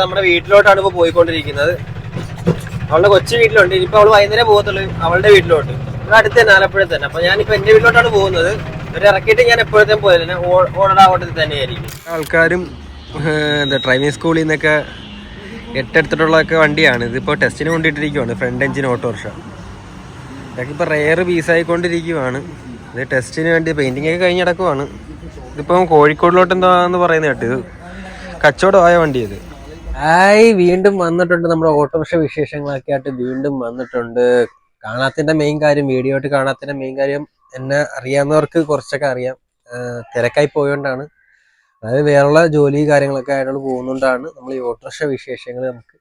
നമ്മുടെ വീട്ടിലോട്ടാണ് ഇപ്പൊ പോയിക്കൊണ്ടിരിക്കുന്നത്. അവളുടെ കൊച്ചു വീട്ടിലുണ്ട്. ഇനിയിപ്പോ അവൾ വൈകുന്നേരം പോകത്തുള്ളൂ. അവളുടെ വീട്ടിലോട്ട്. ഇവിടെ അടുത്ത് തന്നെ ആലപ്പുഴ തന്നെ. അപ്പൊ ഞാനിപ്പോ എന്റെ വീട്ടിലോട്ടാണ് പോകുന്നത്. ഇവരെ ഇറക്കിയിട്ട് ഞാൻ എപ്പോഴത്തെ പോയതില്ല ഓടാ ഓട്ടത്തിൽ തന്നെയായിരിക്കും. ആൾക്കാരും എന്താ ഡ്രൈവിംഗ് സ്കൂളിൽ നിന്നൊക്കെ എട്ടെടുത്തിട്ടുള്ളതൊക്കെ വണ്ടിയാണ്. ഇതിപ്പോൾ ടെസ്റ്റിന് കൊണ്ടിട്ടിരിക്കുവാണ്. Front engine autorickshaw. ഇതൊക്കെ ഇപ്പോൾ റെയർ പീസായിക്കൊണ്ടിരിക്കുവാണ് ഇത് ടെസ്റ്റിന് വേണ്ടി പെയിന്റിംഗ് ഒക്കെ കഴിഞ്ഞ് കിടക്കുവാണ് ഇതിപ്പം കോഴിക്കോടിലോട്ട് എന്താന്ന് പറയുന്നത് കേട്ടോ. ഇത് കച്ചവടമായ വണ്ടി ഇത്. ആയി വീണ്ടും വന്നിട്ടുണ്ട് നമ്മുടെ ഓട്ടോറിക്ഷ വിശേഷങ്ങളൊക്കെ ആയിട്ട് വീണ്ടും വന്നിട്ടുണ്ട്. കാണാത്തിന്റെ മെയിൻ കാര്യം വീഡിയോ ആയിട്ട് കാണാത്തിന്റെ മെയിൻ കാര്യം എന്നെ അറിയാവുന്നവർക്ക് കുറച്ചൊക്കെ അറിയാം. തിരക്കായി പോയോണ്ടാണ്. അതായത് വേറെയുള്ള ജോലി കാര്യങ്ങളൊക്കെ ആയിട്ട് പോകുന്നതുകൊണ്ടാണ് നമ്മൾ ഈ ഓട്ടോറിക്ഷ വിശേഷങ്ങൾ നമുക്ക്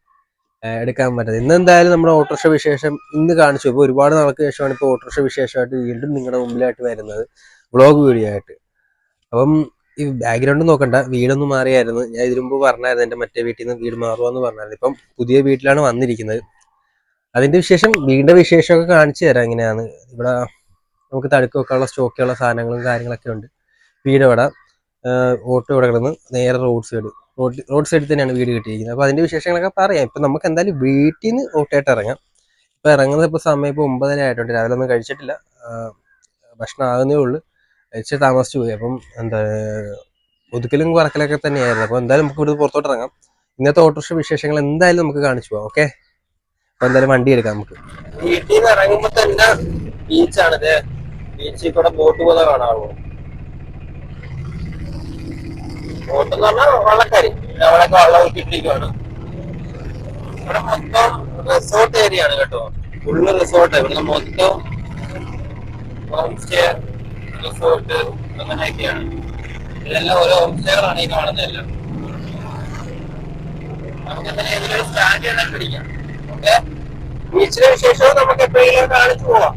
എടുക്കാൻ പറ്റുന്നത്. ഇന്ന് എന്തായാലും നമ്മുടെ ഓട്ടോറിക്ഷ വിശേഷം ഇന്ന് കാണിച്ചു. ഇപ്പോൾ ഒരുപാട് നാൾക്ക് ശേഷമാണ് ഇപ്പോൾ ഓട്ടോറിക്ഷ വിശേഷമായിട്ട് വീണ്ടും നിങ്ങളുടെ മുമ്പിലായിട്ട് വരുന്നത്. വ്ളോഗ് വീഡിയോ ആയിട്ട്. അപ്പം ഈ ബാക്ക്ഗ്രൗണ്ട് നോക്കണ്ട. വീടൊന്നും മാറിയായിരുന്നു. ഞാൻ ഇതിനു മുമ്പ് പറഞ്ഞായിരുന്നു എന്റെ മറ്റേ വീട്ടിൽ നിന്ന് വീട് മാറുമെന്ന് പറഞ്ഞായിരുന്നു. ഇപ്പം പുതിയ വീട്ടിലാണ് വന്നിരിക്കുന്നത്. അതിന്റെ വിശേഷം വീടിന്റെ വിശേഷമൊക്കെ കാണിച്ചു തരാം എങ്ങനെയാണ്. ഇവിടെ നമുക്ക് തടുക്ക് വെക്കാനുള്ള സ്റ്റോക്കുള്ള സാധനങ്ങളും കാര്യങ്ങളൊക്കെ ഉണ്ട്. വീട് ഇവിടെ ഓട്ടോ ഇവിടെ കിടന്ന് നേരെ റോഡ് സൈഡ് റോഡ് റോഡ് സൈഡിൽ തന്നെയാണ് വീട് കിട്ടിയിരിക്കുന്നത്. അപ്പൊ അതിന്റെ വിശേഷങ്ങളൊക്കെ പറയാം. ഇപ്പൊ നമുക്ക് എന്തായാലും വീട്ടിൽ നിന്ന് ഓട്ടോയിട്ട് ഇറങ്ങാം. ഇപ്പൊ ഇറങ്ങുന്നത് ഇപ്പൊ സമയം ഇപ്പൊ ഒമ്പതര ആയിട്ടുണ്ട്. രാവിലെ ഒന്നും കഴിച്ചിട്ടില്ല. ഭക്ഷണം ആകുന്നേ ഉള്ളൂ. കഴിച്ച് താമസിച്ചു പോയി. അപ്പം എന്താ ഒതുക്കലും പറക്കലൊക്കെ തന്നെയായിരുന്നു. അപ്പോൾ എന്തായാലും നമുക്ക് ഇവിടുന്ന് പുറത്തോട്ട് ഇറങ്ങാം. ഇന്നത്തെ ഓട്ടോറിക്ഷ വിശേഷങ്ങൾ എന്തായാലും നമുക്ക് കാണിച്ചു പോവാം. ഓക്കെ? അപ്പൊ എന്തായാലും വണ്ടി എടുക്കാം നമുക്ക്. വീട്ടിൽ നിന്ന് ഇറങ്ങുമ്പോ തന്നെ ബീച്ചാണിത് ബീച്ചിൽ കൂടെ ബോട്ട് പോലെ കാണാവോ? ബോട്ട് റിസോർട്ട് ഏരിയ ആണ് കേട്ടോ. ഫുള്ള് റിസോർട്ട് ഇവിടെ മൊത്തം ഹോം സ്റ്റേ റിസോർട്ട് അങ്ങനെയൊക്കെയാണ്. ഇതെല്ലാം ഓരോ ഹോം സ്റ്റേകളാണ് ഈ കാണുന്നതെല്ലാം. നമുക്ക് തന്നെ ഇതിലൊരു സ്റ്റാൻഡ് ചെയ്യാൻ പിടിക്കാം. ഓക്കെ? ബീച്ചിലെ വിശേഷവും നമുക്ക് എപ്പോഴെങ്കിലും കാണിച്ചു പോവാം.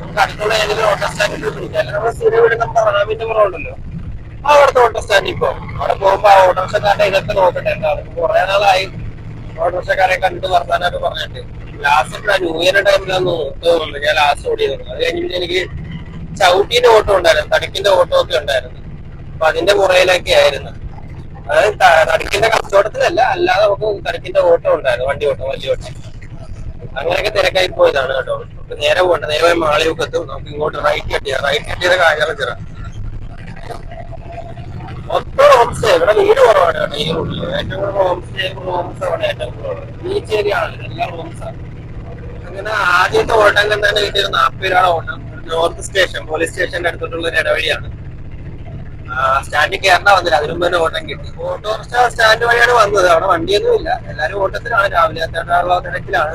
നമുക്ക് അടുത്തുള്ള ഓട്ടോ സ്റ്റാൻഡിൽ പിടിക്കാം അല്ലെങ്കിൽ നമ്മുടെ സ്ഥിരം വീട് നമ്മുടെ റാമിന്റെ പുറമുണ്ടല്ലോ അവിടുത്തെ ഓട്ടോ സ്റ്റാൻഡിൽ ഇപ്പൊ അവിടെ പോകുമ്പോ ആ ഓട്ടോറിക്ഷക്കാരുടെ ഇതൊക്കെ നോക്കട്ടെ. എന്താ? കുറെ നാളായി. ഓട്ടോറിക്ഷക്കാരെ കണ്ടു വർത്താനൊക്കെ പറഞ്ഞിട്ട്. ലാസ്റ്റ് ന്യൂ ഇയർ ടൈമിലാന്ന് തോന്നുന്നുണ്ട് ഞാൻ ലാസ്റ്റ് ഓടിയത് അത് കഴിഞ്ഞിട്ട് എനിക്ക് ചവിട്ടിന്റെ ഓട്ടോ ഉണ്ടായിരുന്നു. തടിക്കിന്റെ ഓട്ടോ ഒക്കെ ഉണ്ടായിരുന്നു. അപ്പൊ അതിന്റെ പുറയിലൊക്കെ ആയിരുന്നു. അതായത് തടിക്കിന്റെ കച്ചവടത്തിലല്ല അല്ലാതെ നമുക്ക് തടിക്കിന്റെ ഓട്ടം ഉണ്ടായിരുന്നു. വണ്ടി ഓട്ടം വലിയ ഓട്ടം. അങ്ങനെയൊക്കെ തിരക്കായി പോയതാണ് കേട്ടോ. നേരെ പോകണ്ട. നേരെ പോയി മാളിയൊക്കെ എത്തും. നമുക്ക് ഇങ്ങോട്ട് റൈറ്റ് കട്ടിയ റൈറ്റ് കെട്ടിയത് ചിറ മൊത്തം ഹോം ഇവിടെ വീട് കുറവാണ് ഈ റൂട്ടിൽ ഏറ്റവും കൂടുതൽ ഹോം റൂംസ് ആണ് ഏറ്റവും കൂടുതൽ. ബീച്ച് ഏരിയ എല്ലാം റൂംസ് ആണ് അങ്ങനെ ആദ്യത്തെ ഓട്ടം തന്നെ കിട്ടിയത് നാൽപ്പത് രൂപയുടെ ഓട്ടം നോർത്ത് സ്റ്റേഷൻ പോലീസ് സ്റ്റേഷന്റെ അടുത്തോട്ടുള്ള ഒരു ഇടവഴിയാണ്. സ്റ്റാൻഡിൽ കയറണ വന്നില്ല. അതിനു മുമ്പ് തന്നെ ഓട്ടം കിട്ടി. ഓട്ടോറിക്ഷ സ്റ്റാൻഡ് വഴിയാണ് വന്നത്. അവിടെ വണ്ടിയൊന്നും ഇല്ല. എല്ലാരും ഓട്ടത്തിലാണ്. രാവിലെ എത്തേണ്ടുള്ള തിരക്കിലാണ്.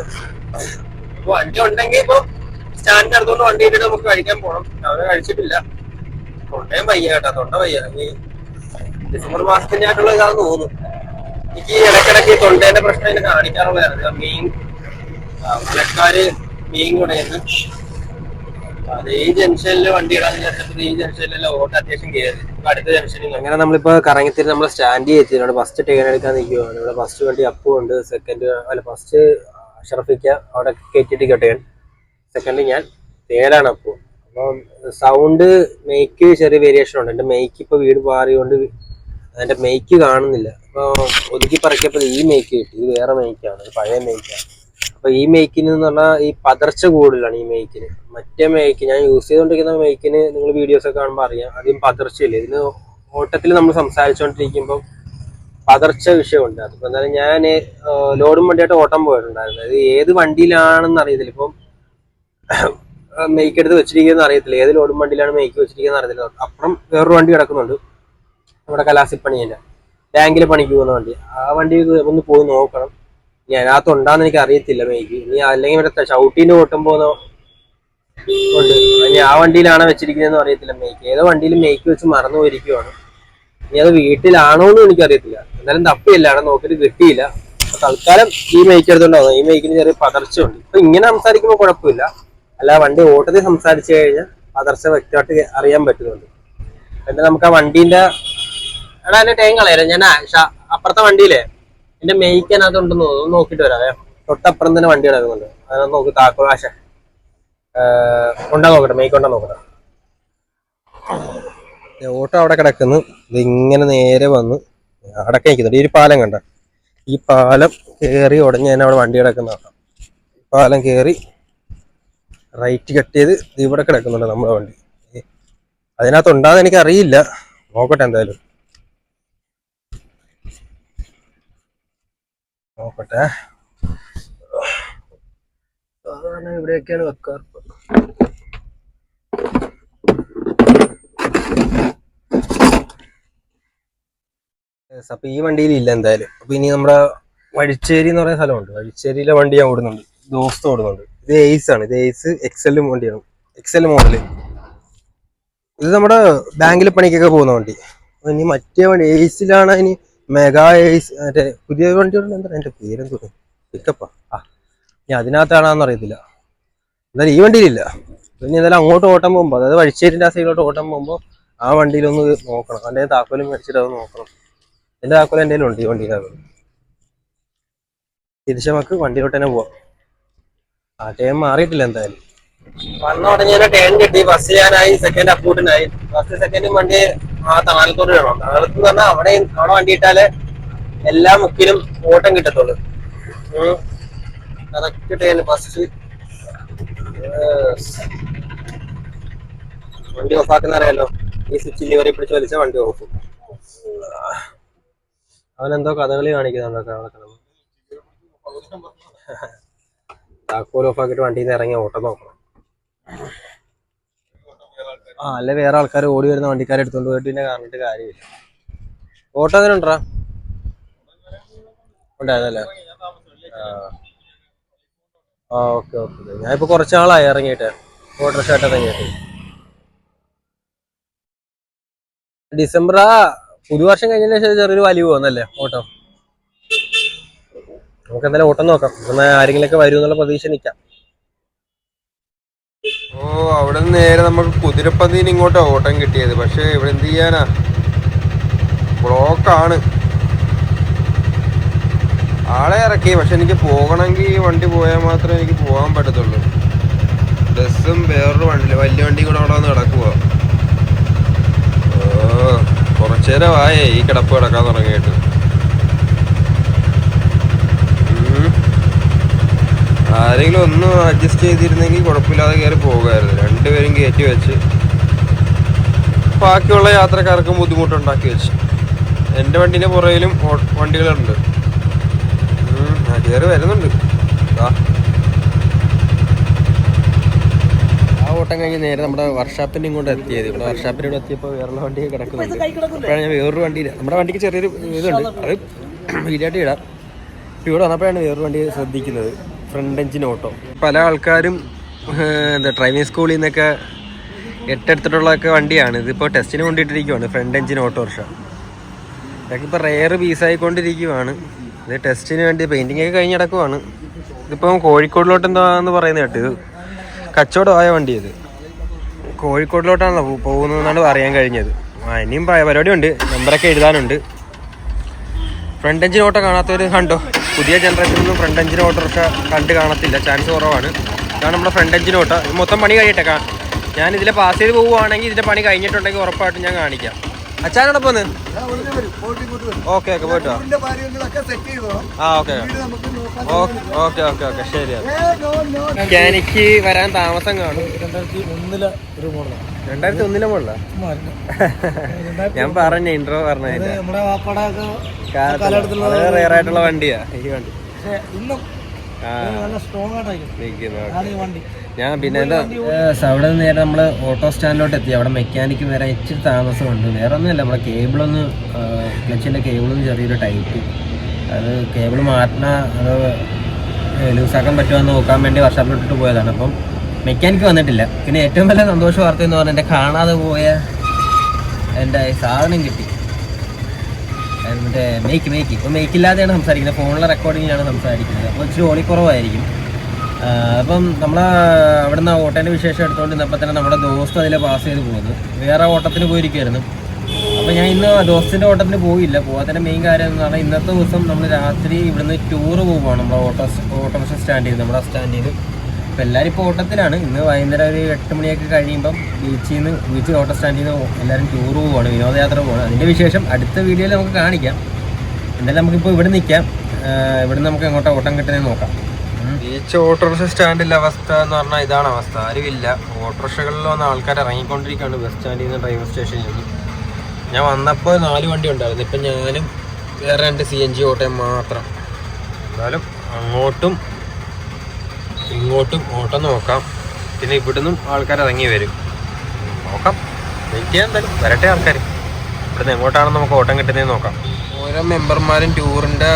ഇപ്പൊ വണ്ടി ഉണ്ടെങ്കിൽ ഇപ്പൊ സ്റ്റാൻഡിന്റെ അടുത്തോണ്ട് വണ്ടി ഇട്ടിട്ട് നമുക്ക് കഴിക്കാൻ പോകണം അവരെ കഴിച്ചിട്ടില്ല. തൊണ്ടയും വയ്യ കേട്ടോ. തൊണ്ട വയ്യ ഈ ഡിസംബർ മാസത്തിന്റെ ആയിട്ടുള്ള ഇതാണെന്ന് തോന്നുന്നു. എനിക്ക് ഇടയ്ക്കിടയ്ക്ക് തൊണ്ടേന്റെ പ്രശ്നം കാണിക്കാറുള്ളതാണ്. മീൻ ആ, മീൻകുടയെന്ന് മീൻ കൊടയുന്നു അത് ഈ വണ്ടി ഇടാൻ ഈ ജംഗ്ഷനിലെ ഓട്ടോ അത്യാവശ്യം കയറി അടുത്ത ജംഗ്ഷനിൽ അങ്ങനെ നമ്മളിപ്പോ കറങ്ങിത്തിരി നമ്മൾ സ്റ്റാൻഡ് എത്തിയിട്ടുണ്ട് ഫസ്റ്റ് ടേൺ എടുക്കാൻ നിൽക്കുവാണ് ഇവിടെ ഫസ്റ്റ് വണ്ടി അപ്പും ഉണ്ട്. സെക്കൻഡ് അല്ല ഫസ്റ്റ് ഷറഫിക്ക അവിടെ കയറ്റിട്ട് ടിക്കറ്റ് സെക്കൻഡ് ഞാൻ തേർഡാണ് അപ്പോൾ അപ്പം സൗണ്ട് മെയ്ക്ക് ചെറിയ വേരിയേഷൻ ഉണ്ട്. എന്റെ മെയ്ക്ക് ഇപ്പൊ വീട് മാറിയോണ്ട് അതിന്റെ മെയ്ക്ക് കാണുന്നില്ല. അപ്പൊ ഒതുക്കി പറക്കിയപ്പോൾ ഈ മെയ്ക്ക് കിട്ടി. ഇത് വേറെ മെയ്ക്കാണ് പഴയ മെയ്ക്കാണ് അപ്പൊ ഈ മേക്കിന് എന്ന് പറഞ്ഞാൽ ഈ പതർച്ച കൂടുതലാണ് ഈ മേക്കിന് മറ്റേ മേക്ക് ഞാൻ യൂസ് ചെയ്തുകൊണ്ടിരിക്കുന്ന മേക്കിന് നിങ്ങൾ വീഡിയോസ് ഒക്കെ കാണുമ്പോൾ അറിയാം. അധികം പതർച്ചയില്ല? ഇതിന് ഓട്ടത്തിൽ നമ്മൾ സംസാരിച്ചുകൊണ്ടിരിക്കുമ്പോൾ പതർച്ച വിഷയമുണ്ട്. അതിപ്പോ എന്തായാലും ഞാൻ ലോഡും വണ്ടിയായിട്ട് ഓട്ടം പോയിട്ടുണ്ടായിരുന്നു. അത് ഏത് വണ്ടിയിലാണെന്ന് അറിയത്തില്ല. ഇപ്പം മേക്ക് എടുത്ത് വെച്ചിരിക്കുന്നത് അറിയത്തില്ല. ഏത് ലോഡും വണ്ടിയിലാണ് മേക്ക് വെച്ചിരിക്കുന്നത് അറിയത്തില്ല. അപ്പുറം വേറൊരു വണ്ടി കിടക്കുന്നുണ്ട്. നമ്മുടെ കലാസിപ്പണിയല്ല ബാങ്കിൽ പണിക്ക് പോകുന്ന വണ്ടി. ആ വണ്ടി ഒന്ന് പോയി നോക്കണം. ഇനി അതിനകത്ത് ഉണ്ടാന്ന് എനിക്ക് അറിയത്തില്ല മേക്ക് ഇനി അല്ലെങ്കിൽ ഇവിടെ ഷൗട്ടീന്റെ ഓട്ടം പോകുന്ന ഉണ്ട്. ഇനി ആ വണ്ടിയിലാണോ വെച്ചിരിക്കുന്നതെന്ന് അറിയത്തില്ല മേക്ക് ഏതോ വണ്ടിയിൽ മേക്ക് വെച്ച് മറന്നു പോയിരിക്കുവാണ്. ഇനി അത് വീട്ടിലാണോ എന്ന് എനിക്കറിയത്തില്ല. എന്തായാലും തപ്പിയില്ല അവിടെ നോക്കിയിട്ട് കിട്ടിയില്ല. തൽക്കാലം ഈ മേക്ക് എടുത്തോണ്ടാവും ഈ മേക്കിന് ചെറിയ പതർച്ചയുണ്ട്. ഇപ്പൊ ഇങ്ങനെ സംസാരിക്കുമ്പോൾ കുഴപ്പമില്ല. അല്ല വണ്ടി ഓട്ടത്തിൽ സംസാരിച്ചു കഴിഞ്ഞാൽ പതർച്ച വ്യക്തമായിട്ട് അറിയാൻ പറ്റുന്നുണ്ട്. പിന്നെ നമുക്ക് ആ വണ്ടീന്റെ എടാ എന്റെ ടൈം ഞാൻ അപ്പുറത്തെ വണ്ടിയിലെ എന്റെ മെയ്ക്കനകത്ത് ഉണ്ടെന്ന് തോന്നുന്നു നോക്കിട്ട് വരാവേ തൊട്ടപ്പുറം തന്നെ വണ്ടി കിടക്കുന്നുണ്ട്. അതൊന്ന് നോക്ക് താക്കോളാശ ഉണ്ടാ നോക്കട്ടെ മെയ്ക്ക് ഉണ്ടാ നോക്കട്ടെ. ഓട്ടോ അവിടെ കിടക്കുന്നു. ഇതിങ്ങനെ നേരെ വന്ന് അടക്ക നിൽക്കുന്നുണ്ട് ഈ ഒരു പാലം കണ്ട. ഈ പാലം കയറി ഉടഞ്ഞ് അവിടെ വണ്ടി കിടക്കുന്നതാണ് പാലം കയറി റൈറ്റ് കട്ട് ചെയ്ത് ഇവിടെ കിടക്കുന്നുണ്ട് നമ്മുടെ വണ്ടി. അതിനകത്ത് ഉണ്ടാകുന്ന എനിക്ക് അറിയില്ല നോക്കട്ടെ എന്തായാലും. നോക്കട്ടെ. സാധാരണ ഇവിടെയൊക്കെയാണ് വെക്കാറ് അപ്പൊ ഈ വണ്ടിയിൽ ഇല്ല എന്തായാലും. അപ്പൊ ഇനി നമ്മുടെ വഴിച്ചേരി എന്ന് പറയുന്ന സ്ഥലമുണ്ട്. വഴിച്ചേരിയിലെ വണ്ടി ഞാൻ ഓടുന്നുണ്ട്. ദോസ്ത് ഓടുന്നുണ്ട്. ഇത് എയ്സ് ആണ്. ഇത് എയ്സ് എക്സൽ വണ്ടിയാണ്. എക്സൽ മോഡൽ ഇത് നമ്മുടെ ബാങ്കിൽ പണിക്കൊക്കെ പോകുന്ന വണ്ടി. ഇനി മറ്റേ വണ്ടി എയ്സിലാണ് ഇനി മെഗാ ഏസ് മറ്റേ പുതിയ വണ്ടിയുണ്ട് എന്താ എന്റെ പേരെന്തോ? പിക്കപ്പാ. ആ ഇനി അതിനകത്താണെന്ന് അറിയത്തില്ല. എന്തായാലും ഈ വണ്ടിയിലില്ല. പിന്നെ എന്തായാലും അങ്ങോട്ട് ഓട്ടം പോകുമ്പോൾ അതായത് വഴിച്ചേരിന്റെ ആ സൈഡിലോട്ട് ഓട്ടം പോകുമ്പോൾ ആ വണ്ടിയിലൊന്ന് നോക്കണം. അല്ലെങ്കിൽ താക്കോലും മേടിച്ചിട്ട് അത് നോക്കണം. എന്റെ താക്കോലും എന്റെ ഉണ്ട് ഈ വണ്ടിയിലാണ് തിരിച്ച് നമുക്ക് വണ്ടിയിലോട്ട് തന്നെ പോവാം. ആ ടൈം മാറിയിട്ടില്ല എന്തായാലും. വന്ന ഉടനെ ടേൺ കിട്ടി. ബസ് ചെയ്യാനായി സെക്കൻഡ് അപ്പൂട്ടിനായി. ഫസ്റ്റ് സെക്കൻഡ് വണ്ടി ആ തണലത്തോട് വേണം തണലത്ത് എന്ന് പറഞ്ഞാൽ അവിടെ അവിടെ വണ്ടി ഇട്ടാലേ എല്ലാ മുക്കിലും ഓട്ടം കിട്ടത്തുള്ളൂ. കറക്റ്റ് ടൈം ഫസ്റ്റ് വണ്ടി ഓഫാക്കുന്ന അറിയാലോ? ഈ സ്വിച്ച് ലിവറി പിടിച്ച് വലിച്ച വണ്ടി ഓഫ് അവനെന്തോ കഥകളി കാണിക്കുന്നുണ്ടോ അവിടെ കിടന്ന് താക്കോൽ ഓഫ് വണ്ടിയിൽ നിന്ന് ഇറങ്ങി ഓട്ടം നോക്കണം. ആ അല്ലെ വേറെ ആൾക്കാർ ഓടി വരുന്ന വണ്ടിക്കാരെ എടുത്തോണ്ട് പോയിട്ട് പിന്നെ കാണിട്ട് കാര്യമില്ല. ഓട്ടോ അങ്ങനെ ഉണ്ടാ? ഉണ്ടായിരുന്നല്ലേ ആ. ഓക്കെ ഓക്കെ ഞാൻ ഇപ്പൊ കുറച്ച് നാളായി ഇറങ്ങിയിട്ട്. ഓട്ടോ ഷർട്ട് ഇറങ്ങിയിട്ട്. ഡിസംബർ ആ പുതുവർഷം കഴിഞ്ഞതിന് ശേഷം ചെറിയൊരു വലിവ് വന്നല്ലേ ഓട്ടം? നമുക്ക് എന്തായാലും ഓട്ടം നോക്കാം. ആരെങ്കിലും ആരെങ്കിലൊക്കെ വരും എന്നുള്ള പ്രതീക്ഷ നിൽക്കാം ഓ അവിടെ നേരെ നമുക്ക് കുതിരപ്പന്തിന് ഇങ്ങോട്ടാ ഓട്ടം കിട്ടിയത്. പക്ഷെ ഇവിടെ എന്ത് ചെയ്യാനാ? ബ്ലോക്കാണ് ആളെ ഇറക്കി. പക്ഷെ എനിക്ക് പോകണമെങ്കിൽ വണ്ടി പോയാൽ മാത്രമേ എനിക്ക് പോകാൻ പറ്റത്തുള്ളൂ. ബസ്സും വേറൊരു വണ്ടി വലിയ വണ്ടി കൂടെ അവിടെ വന്ന് കിടക്കുക കുറച്ചേരമായേ ഈ കിടപ്പ് കിടക്കാൻ തുടങ്ങിയിട്ട്. ആരെങ്കിലും ഒന്ന് അഡ്ജസ്റ്റ് ചെയ്തിരുന്നെങ്കിൽ കുഴപ്പമില്ലാതെ കയറി പോകുമായിരുന്നു. രണ്ടുപേരും കയറ്റി വെച്ച് ബാക്കിയുള്ള യാത്രക്കാർക്കും ബുദ്ധിമുട്ടുണ്ടാക്കി വെച്ച്. എന്റെ വണ്ടീന്റെ പുറകിലും വണ്ടികളുണ്ട്. ആ കയറി വരുന്നുണ്ട്. ആ ഓട്ടം കഴിഞ്ഞ് നേരെ നമ്മുടെ വർഷാപ്പിന്റെ ഇങ്ങോട്ട് എത്തിയത്. ഇവിടെ വർഷാപ്പിന്റെ ഇവിടെ എത്തിയപ്പോൾ വേറെ വണ്ടി കിടക്കുന്നുണ്ട്. അപ്പോഴാണ് ഞാൻ വേറൊരു വണ്ടി നമ്മുടെ വണ്ടിക്ക് ചെറിയൊരു ഇതുണ്ട്. അത് വീടായിട്ട് ഇടാം. ഇവിടെ വന്നപ്പോഴാണ് വേറൊരു വണ്ടി ശ്രദ്ധിക്കുന്നത്. Front engine auto. പല ആൾക്കാരും എന്താ ഡ്രൈവിംഗ് സ്കൂളിൽ നിന്നൊക്കെ എട്ടെടുത്തിട്ടുള്ളതൊക്കെ വണ്ടിയാണ്. ഇതിപ്പോൾ ടെസ്റ്റിന് കൊണ്ടിട്ടിരിക്കുവാണ് ഫ്രണ്ട് എഞ്ചിൻ ഓട്ടോറിക്ഷ. ഇതൊക്കെ ഇപ്പോൾ റെയർ പീസായിക്കൊണ്ടിരിക്കുവാണ് ഇത് ടെസ്റ്റിന് വേണ്ടി പെയിന്റിംഗ് ഒക്കെ കഴിഞ്ഞ് കിടക്കുവാണ് ഇതിപ്പം കോഴിക്കോടിലോട്ട് എന്താന്ന് പറയുന്നത് കേട്ടോ ഇത് കച്ചവടമായ വണ്ടി ഇത് കോഴിക്കോടിലോട്ടാണല്ലോ പോകുന്നതെന്നാണ് അറിയാൻ കഴിഞ്ഞത്. ആ ഇനിയും പരിപാടിയുണ്ട്. നമ്പറൊക്കെ എഴുതാനുണ്ട്. ഫ്രണ്ട് എഞ്ചിൻ ഓട്ടോ കാണാത്തവർ കണ്ടോ? പുതിയ ജനറേഷനൊന്നും ഫ്രണ്ട് എഞ്ചിൻ ഓട്ടോറിക്ഷ കണ്ട് കാണത്തില്ല. ചാൻസ് കുറവാണ്. ഇതാണ് നമ്മുടെ ഫ്രണ്ട് എഞ്ചിൻ ഓട്ടോ. മൊത്തം പണി കഴിഞ്ഞിട്ടേക്കാം ഞാൻ ഇതിലെ പാസ് ചെയ്ത് പോവുകയാണെങ്കിൽ ഇതിന്റെ പണി കഴിഞ്ഞിട്ടുണ്ടെങ്കിൽ ഉറപ്പായിട്ടും ഞാൻ കാണിക്കാം. അച്ഛനോടൊപ്പം ഓക്കെ ഓക്കെ പോയിട്ടോ ആ ഓക്കെ ഓക്കെ. ഓക്കെ ഓക്കെ ശരി എനിക്ക് വരാൻ താമസം കാണും. രണ്ടായിരത്തി ഒന്നിലെ മുകളില ഞാൻ പറഞ്ഞ ഇൻട്രോ പറഞ്ഞു റേറായിട്ടുള്ള വാപ്പയുടെ ഒക്കെ വളരെ റെയർ ആയിട്ടുള്ള വണ്ടിയാ ഈ വണ്ടി. ഇന്നും നല്ല സ്ട്രോങ് ആയിട്ടായിരിക്കും. നിൽക്കുന്നത് അതാണ് വണ്ടി. ഞാൻ പിന്നെ എന്താ അവിടെ നിന്ന് നേരെ നമ്മൾ ഓട്ടോ സ്റ്റാൻഡിലോട്ട് എത്തി. അവിടെ മെക്കാനിക്ക് വരെ ഇച്ചിരി താമസമുണ്ട് വേറെ ഒന്നുമില്ല നമ്മുടെ കേബിളൊന്ന് ക്ലച്ചിന്റെ കേബിളൊന്ന് ചെറിയൊരു ടൈറ്റ് അത് കേബിൾ മാറ്റണ അത് ലൂസാക്കാൻ പറ്റുമോ എന്ന് നോക്കാൻ വേണ്ടി വർഷത്തിലോട്ടിട്ട് പോയതാണ്. അപ്പം മെക്കാനിക്ക് വന്നിട്ടില്ല. പിന്നെ ഏറ്റവും വലിയ സന്തോഷ വാർത്ത എന്ന് പറഞ്ഞാൽ എന്റെ കാണാതെ പോയ എന്റെ സാധനം കിട്ടി. മറ്റേ മേക്ക് മേക്ക് ഇപ്പോൾ മേക്കില്ലാതെയാണ് സംസാരിക്കുന്നത്. ഫോണിലെ റെക്കോർഡിങ്ങിലാണ് സംസാരിക്കുന്നത്. അപ്പോൾ ഇച്ചിരി ഓളിക്കുറവായിരിക്കും അപ്പം നമ്മൾ അവിടുന്ന് ഓട്ടേന്റെ വിശേഷം എടുത്തുകൊണ്ട് ഇന്നപ്പോൾ തന്നെ നമ്മുടെ ദോസ്ത് അതിലെ പാസ് ചെയ്ത് പോകുന്നു വേറെ ഓട്ടത്തിന് പോയിരിക്കുമായിരുന്നു അപ്പോൾ ഞാൻ ഇന്ന് ദോസ്തിന്റെ ഓട്ടത്തിന് പോയില്ല. പോകാത്തതിന്റെ മെയിൻ കാര്യം എന്ന് പറഞ്ഞാൽ ഇന്നത്തെ ദിവസം നമ്മൾ രാത്രി ഇവിടുന്ന് ടൂറ് പോവുകയാണ് നമ്മുടെ ഓട്ടോ ഓട്ടോറിക്ഷ സ്റ്റാൻഡിൽ ചെയ്ത് നമ്മുടെ സ്റ്റാൻഡിൽ നിന്ന് ഇപ്പം എല്ലാവരും ഇപ്പോൾ ഓട്ടത്തിലാണ്. ഇന്ന് വൈകുന്നേരം ഒരു എട്ട് മണിയൊക്കെ കഴിയുമ്പം ബീച്ചിൽ നിന്ന് ബീച്ച് ഓട്ടോ സ്റ്റാൻഡിൽ നിന്ന് എല്ലാവരും ടൂർ പോവാണ് വിനോദയാത്ര പോവാണ്. അതിന്റെ വിശേഷം അടുത്ത വീഡിയോയിൽ നമുക്ക് കാണിക്കാം. എന്തായാലും നമുക്കിപ്പോൾ ഇവിടെ നിൽക്കാം ഇവിടെ നമുക്ക് എങ്ങോട്ടാ ഓട്ടം കിട്ടുന്നത് നോക്കാം. ബീച്ച് ഓട്ടോറിക്ഷ സ്റ്റാൻഡിലെ അവസ്ഥ എന്ന് പറഞ്ഞാൽ ഇതാണ് അവസ്ഥ. ആരുമില്ല ഓട്ടോറിക്ഷകളിൽ വന്ന ആൾക്കാർ ഇറങ്ങിക്കൊണ്ടിരിക്കുകയാണ് ബസ് സ്റ്റാൻഡിൽ നിന്ന് ഡ്രൈവർ സ്റ്റേഷനിൽ നിന്ന് ഞാൻ വന്നപ്പോൾ നാല് വണ്ടി ഉണ്ടായിരുന്നു. ഇപ്പം ഞാനും വേറെ രണ്ട് സി എൻ ജി ഓട്ടോയും മാത്രം. എന്നാലും അങ്ങോട്ടും ഇങ്ങോട്ടും ഓട്ടം നോക്കാം. പിന്നെ ഇവിടുന്നും ആൾക്കാർ ഇറങ്ങി വരും. നോക്കാം. വെയിറ്റ് ചെയ്യാൻ എന്തായാലും. വരട്ടെ ആൾക്കാർ ഇവിടുന്ന് എങ്ങോട്ടാണെന്ന് നമുക്ക് ഓട്ടം കിട്ടുന്നത് നോക്കാം. ഓരോ മെമ്പർമാരും ടൂറിന്റെ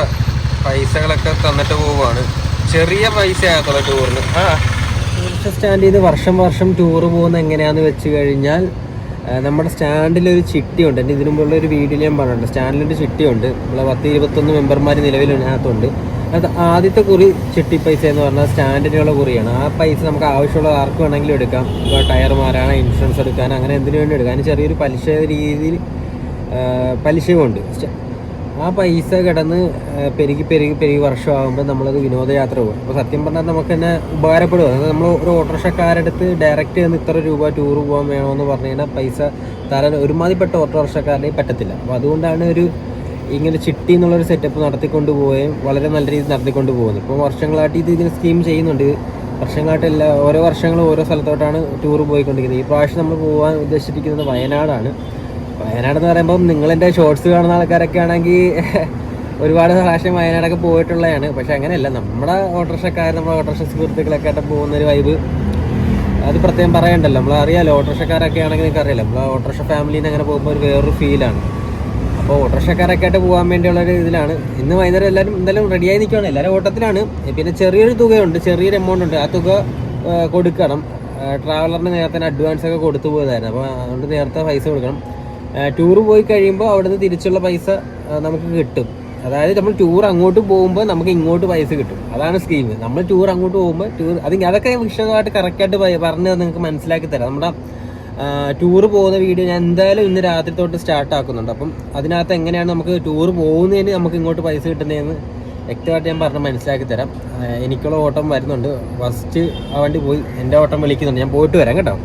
പൈസകളൊക്കെ തന്നിട്ട് പോവുകയാണ്. ചെറിയ പൈസ ആകത്തുള്ള ടൂറിന്. ആ. ടൂറിസ്റ്റ് സ്റ്റാൻഡിൽ നിന്ന് വർഷം വർഷം ടൂർ പോകുന്ന എങ്ങനെയാന്ന് വെച്ച് കഴിഞ്ഞാൽ നമ്മുടെ സ്റ്റാൻഡിൽ ഒരു ചിട്ടിയുണ്ട്. എന്റെ ഇതിനു മുമ്പുള്ള ഒരു വീഡിയോ ഞാൻ പറഞ്ഞിട്ടുണ്ട്. സ്റ്റാൻഡിലൊരു ചിട്ടിയുണ്ട്. നമ്മളെ പത്ത് ഇരുപത്തൊന്ന് മെമ്പർമാർ നിലവിൽ അതിനകത്തുണ്ട് അത് ആദ്യത്തെ കുറി ചിട്ടി പൈസ എന്ന് പറഞ്ഞാൽ സ്റ്റാൻഡിനുള്ള കുറിയാണ്. ആ പൈസ നമുക്ക് ആവശ്യമുള്ള ആർക്ക് വേണമെങ്കിലും എടുക്കാം. ഇപ്പോൾ ടയർ മാറാൻ ഇൻഷുറൻസ് എടുക്കാൻ അങ്ങനെ എന്തിനു വേണ്ടി എടുക്കാൻ അതിന് ചെറിയൊരു പലിശ രീതിയിൽ പലിശയുമുണ്ട്. ആ പൈസ കിടന്ന് പെരുകി പെരുകി പെരുകി വർഷമാകുമ്പോൾ നമ്മളത് വിനോദയാത്ര പോകും. അപ്പോൾ സത്യം പറഞ്ഞാൽ നമുക്ക് തന്നെ ഉപകാരപ്പെടുക നമ്മൾ ഒരു ഓട്ടോറിക്ഷക്കാരടുത്ത് ഡയറക്റ്റ് ചെന്ന് ഇത്ര രൂപ ടൂർ പോകാൻ വേണമെന്ന് പറഞ്ഞു കഴിഞ്ഞാൽ പൈസ തരാൻ ഒരുമാതിരിപ്പെട്ട ഓട്ടോറിക്ഷക്കാരുടെ പറ്റത്തില്ല. അപ്പോൾ അതുകൊണ്ടാണ് ഒരു ഇങ്ങനെ ചിട്ടി എന്നുള്ളൊരു സെറ്റപ്പ് നടത്തിക്കൊണ്ട് പോവുകയും വളരെ നല്ല രീതിയിൽ നടത്തിക്കൊണ്ട് പോകുന്നത് ഇപ്പോൾ വർഷങ്ങളായിട്ട് ഇത് ഇങ്ങനെ സ്കീം ചെയ്യുന്നുണ്ട്. വർഷങ്ങളായിട്ട് എല്ലാ ഓരോ വർഷങ്ങളും ഓരോ സ്ഥലത്തോട്ടാണ് ടൂർ പോയിക്കൊണ്ടിരിക്കുന്നത്. ഈ പ്രാവശ്യം നമ്മൾ പോകാൻ ഉദ്ദേശിച്ചിരിക്കുന്നത് വയനാടാണ്. വയനാട് എന്ന് പറയുമ്പോൾ നിങ്ങളെന്റെ ഷോർട്സ് കാണുന്ന ആൾക്കാരൊക്കെ ആണെങ്കിൽ ഒരുപാട് പ്രാവശ്യം വയനാടൊക്കെ പോയിട്ടുള്ളതാണ്. പക്ഷെ അങ്ങനെയല്ല നമ്മുടെ ഓട്ടോറിക്ഷക്കാർ നമ്മുടെ ഓട്ടോറിക്ഷ സുഹൃത്തുക്കളൊക്കെ ആയിട്ട് പോകുന്ന ഒരു വൈബ് അത് പ്രത്യേകം പറയണ്ടല്ലോ. നമ്മൾ ഓട്ടോറിക്ഷക്കാരൊക്കെ ആണെങ്കിൽ നിങ്ങൾക്ക് അറിയാലോ നമ്മൾ ഓട്ടോറിക്ഷ ഫാമിലിയിൽ നിന്ന് അങ്ങനെ പോകുമ്പോൾ ഒരു വേറൊരു ഫീലാണ് അപ്പോൾ ഓട്ടോറിക്ഷക്കാരൊക്കെ ആയിട്ട് പോകാൻ വേണ്ടിയുള്ള ഒരു ഇതിലാണ്. ഇന്ന് വൈകുന്നേരം എല്ലാവരും എന്തായാലും റെഡിയായി നിൽക്കുകയാണ് എല്ലാവരും ഓട്ടത്തിലാണ്. പിന്നെ ചെറിയൊരു തുകയുണ്ട്. ചെറിയൊരു എമൗണ്ട് ഉണ്ട്. ആ തുക കൊടുക്കണം. ട്രാവലറിന് നേരത്തെ അഡ്വാൻസ് ഒക്കെ കൊടുത്തു പോയതായിരുന്നു. അപ്പോൾ അതുകൊണ്ട് നേരത്തെ പൈസ കൊടുക്കണം. ടൂർ പോയി കഴിയുമ്പോൾ അവിടുന്ന് തിരിച്ചുള്ള പൈസ നമുക്ക് കിട്ടും. അതായത് നമ്മൾ ടൂർ അങ്ങോട്ട് പോകുമ്പോൾ നമുക്ക് ഇങ്ങോട്ട് പൈസ കിട്ടും. അതാണ് സ്കീം നമ്മൾ ടൂർ അങ്ങോട്ട് പോകുമ്പോൾ ടൂർ അത് അതൊക്കെ വിശദമായിട്ട് കറക്റ്റായിട്ട് പറഞ്ഞ് നിങ്ങൾക്ക് മനസ്സിലാക്കി തരാം. നമ്മുടെ ടൂർ പോകുന്ന വീഡിയോ ഞാൻ എന്തായാലും ഇന്ന് രാത്രി തൊട്ട് സ്റ്റാർട്ട് ആക്കുന്നുണ്ട്. അപ്പം അതിനകത്ത് എങ്ങനെയാണ് നമുക്ക് ടൂർ പോകുന്നതിന് നമുക്ക് ഇങ്ങോട്ട് പൈസ കിട്ടുന്നതെന്ന് വ്യക്തമായിട്ട് ഞാൻ പറഞ്ഞ് മനസ്സിലാക്കി തരാം. എനിക്കുള്ള ഓട്ടം വരുന്നുണ്ട്. ഫസ്റ്റ് ആ വണ്ടി പോയി എന്റെ ഓട്ടം വിളിക്കുന്നുണ്ട്. ഞാൻ പോയിട്ട് വരാം കേട്ടോ.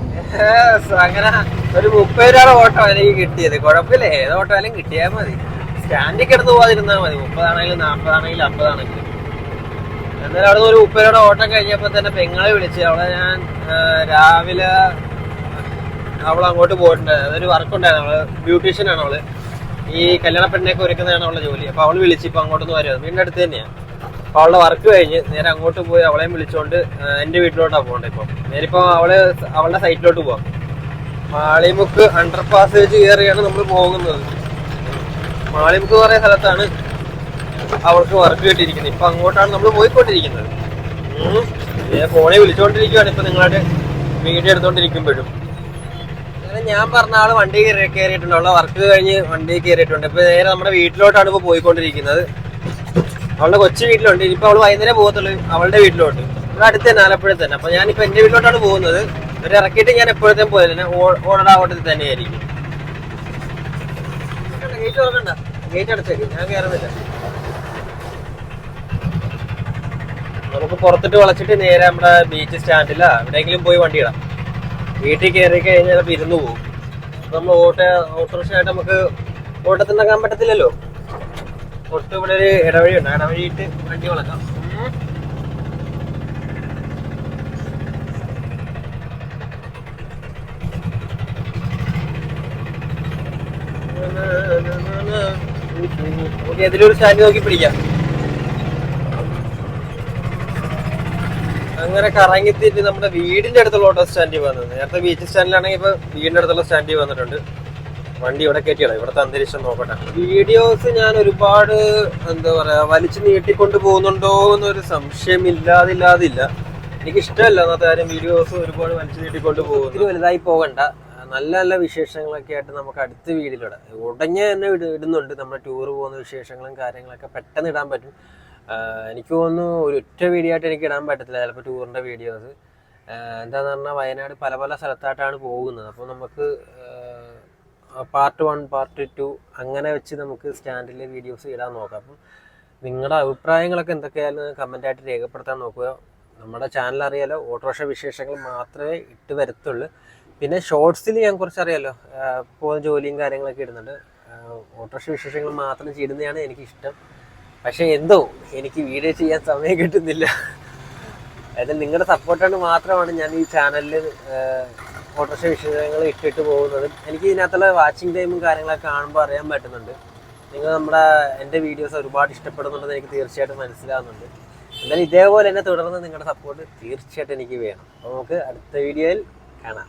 അങ്ങനെ ഒരു മുപ്പത് രൂപയുടെ ഓട്ടം എനിക്ക് കിട്ടിയത്. കുഴപ്പമില്ല. ഏത് ഓട്ടമായാലും കിട്ടിയാൽ മതി. സ്റ്റാൻഡിൽ കിടന്ന് പോകാതിരുന്നാൽ മതി. മുപ്പതാണെങ്കിലും നാൽപ്പതാണെങ്കിലും അമ്പതാണെങ്കിലും. എന്നാലും അവിടെ ഒരു മുപ്പത് രൂപയുടെ ഓട്ടം കഴിഞ്ഞപ്പോൾ തന്നെ പെങ്ങളെ വിളിച്ച്. അവളെ ഞാൻ രാവിലെ അവൾ അങ്ങോട്ട് പോയിട്ടുണ്ട്. അതൊരു വർക്ക് ഉണ്ടായിരുന്നു അവൾ ബ്യൂട്ടീഷ്യൻ ആണ് അവൾ. ഈ കല്യാണ പെണ്ണൊക്കെ ഒരുക്കുന്നതാണ് അവളുടെ ജോലി. അപ്പൊ അവൾ വിളിച്ച് ഇപ്പൊ അങ്ങോട്ടൊന്ന് വരുന്നത് വീടിന്റെ അടുത്ത് തന്നെയാണ് അപ്പൊ അവളുടെ വർക്ക് കഴിഞ്ഞ് നേരെ അങ്ങോട്ട് പോയി അവളെയും വിളിച്ചോണ്ട് ആ, എന്റെ വീട്ടിലോട്ടാ ഇപ്പോൾ ഇപ്പൊ. നേരെ ഇപ്പൊ അവൾ അവളുടെ സൈറ്റിലോട്ട് പോവാം. മാളിമുക്ക് അണ്ടർ പാസേജ് കയറിയാണ് നമ്മൾ പോകുന്നത്. മാളിമുക്ക് പറയുന്ന സ്ഥലത്താണ് അവൾക്ക് വർക്ക് കിട്ടിയിരിക്കുന്നത്. ഇപ്പൊ അങ്ങോട്ടാണ് നമ്മൾ പോയിക്കൊണ്ടിരിക്കുന്നത്. ഫോണിൽ വിളിച്ചോണ്ടിരിക്കുവാണ് ഇപ്പൊ നിങ്ങളുടെ വീഡിയോ എടുത്തോണ്ടിരിക്കുമ്പോഴും. ഞാൻ പറഞ്ഞ ആൾ വണ്ടി കയറി കയറിയിട്ടുണ്ട്. അവളുടെ വർക്ക് കഴിഞ്ഞ് വണ്ടി കയറിയിട്ടുണ്ട്. ഇപ്പൊ നേരെ നമ്മുടെ വീട്ടിലോട്ടാണ് ഇപ്പൊ പോയിക്കൊണ്ടിരിക്കുന്നത്. അവളുടെ കൊച്ചു വീട്ടിലുണ്ട്. ഇനിയിപ്പോ അവൾ വൈകുന്നേരം പോകത്തുള്ളൂ. അവളുടെ വീട്ടിലോട്ട്. ഇവിടെ അടുത്ത് തന്നെ ആലപ്പുഴ തന്നെ. അപ്പൊ ഞാനിപ്പോ എന്റെ വീട്ടിലോട്ടാണ് പോകുന്നത്. ഇവരെ ഇറക്കിയിട്ട് ഞാൻ എപ്പോഴത്തേം പോയതിന് ഓടടാ ഓട്ടത്തിൽ തന്നെയായിരിക്കും. ഞാൻ നമുക്ക് പുറത്തിട്ട് വളച്ചിട്ട് നേരെ നമ്മുടെ ബീച്ച് സ്റ്റാൻഡില്ല എവിടെയെങ്കിലും പോയി വണ്ടി ഇടാം. വീട്ടിൽ കയറി കഴിഞ്ഞാൽ ചിലപ്പോൾ ഇരുന്ന് പോകും നമ്മൾ ഓട്ട ഓട്ടോറിക്ഷ ആയിട്ട് നമുക്ക് ഓട്ടത്തിൽ നിന്നാക്കാൻ പറ്റത്തില്ലല്ലോ. തൊട്ട് ഇവിടെ ഒരു ഇടവഴി ഉണ്ട്. ഇടവഴിയിട്ട് വണ്ടി വളക്കാം. നമുക്ക് ഏതിലൊരു സ്റ്റാൻഡ് നോക്കി പിടിക്കാം. അങ്ങനെ കറങ്ങിത്തിരി നമ്മുടെ വീടിന്റെ അടുത്തുള്ള ഓട്ടോ സ്റ്റാൻഡിൽ വന്നത്. നേരത്തെ ബീച്ച് സ്റ്റാൻഡിലാണെങ്കിൽ ഇപ്പൊ വീടിന്റെ അടുത്തുള്ള സ്റ്റാൻഡിൽ വന്നിട്ടുണ്ട്. വണ്ടി ഇവിടെ കയറ്റിയാണ് ഇവിടുത്തെ അന്തരീക്ഷം നോക്കട്ടെ. വീഡിയോസ് ഞാൻ ഒരുപാട് എന്താ പറയാ വലിച്ചു നീട്ടിക്കൊണ്ട് പോകുന്നുണ്ടോ എന്നൊരു സംശയം ഇല്ലാതില്ലാതില്ല. എനിക്ക് ഇഷ്ടമല്ല അന്നത്തെ കാര്യം വീഡിയോസ് ഒരുപാട് വലിച്ചു നീട്ടിക്കൊണ്ട് പോകുന്നു വലുതായി പോകണ്ട. നല്ല നല്ല വിശേഷങ്ങളൊക്കെ ആയിട്ട് നമുക്ക് അടുത്ത വീഡിയോയിലിടാം ഉടനെ തന്നെ ഇടുന്നുണ്ട്. നമ്മുടെ ടൂർ പോകുന്ന വിശേഷങ്ങളും കാര്യങ്ങളൊക്കെ പെട്ടെന്ന് ഇടാൻ പറ്റും. എനിക്ക് തോന്നുന്നു ഒറ്റ വീഡിയോ ആയിട്ട് എനിക്ക് ഇടാൻ പറ്റത്തില്ല. ചിലപ്പോൾ ടൂറിന്റെ വീഡിയോസ് എന്താന്ന് പറഞ്ഞാൽ വയനാട് പല പല സ്ഥലത്തായിട്ടാണ് പോകുന്നത്. അപ്പോൾ നമുക്ക് പാർട്ട് വൺ പാർട്ട് ടു അങ്ങനെ വെച്ച് നമുക്ക് സ്റ്റാൻഡിലെ വീഡിയോസ് ഇടാൻ നോക്കാം. അപ്പം നിങ്ങളുടെ അഭിപ്രായങ്ങളൊക്കെ എന്തൊക്കെയായാലും കമന്റായിട്ട് രേഖപ്പെടുത്താൻ നോക്കുക. നമ്മുടെ ചാനൽ അറിയാലോ ഓട്ടോറിക്ഷ വിശേഷങ്ങൾ മാത്രമേ ഇട്ട് വരത്തുള്ളൂ. പിന്നെ ഷോർട്സിൽ ഞാൻ കുറച്ച് അറിയാലോ പോകുന്ന ജോലിയും കാര്യങ്ങളൊക്കെ ഇടുന്നുണ്ട്. ഓട്ടോറിക്ഷ വിശേഷങ്ങൾ മാത്രം ചെയ്യുന്നതാണ് എനിക്കിഷ്ടം. പക്ഷേ എന്തോ എനിക്ക് വീഡിയോ ചെയ്യാൻ സമയം കിട്ടുന്നില്ല. അതായത് നിങ്ങളുടെ സപ്പോർട്ടാണ് മാത്രമാണ് ഞാൻ ഈ ചാനലിൽ ഓട്ടോറിക്ഷ വിശദങ്ങൾ ഇട്ടിട്ട് പോകുന്നത്. എനിക്ക് ഇതിനകത്തുള്ള വാച്ചിങ് ടൈമും കാര്യങ്ങളൊക്കെ കാണുമ്പോൾ അറിയാൻ പറ്റുന്നുണ്ട്. നിങ്ങൾ നമ്മുടെ എന്റെ വീഡിയോസ് ഒരുപാട് ഇഷ്ടപ്പെടുന്നുണ്ടെന്ന് എനിക്ക് തീർച്ചയായിട്ടും മനസ്സിലാവുന്നുണ്ട്. എന്നാലും ഇതേപോലെ തന്നെ തുടർന്ന് നിങ്ങളുടെ സപ്പോർട്ട് തീർച്ചയായിട്ടും എനിക്ക് വേണം. അപ്പോൾ നമുക്ക് അടുത്ത വീഡിയോയിൽ കാണാം.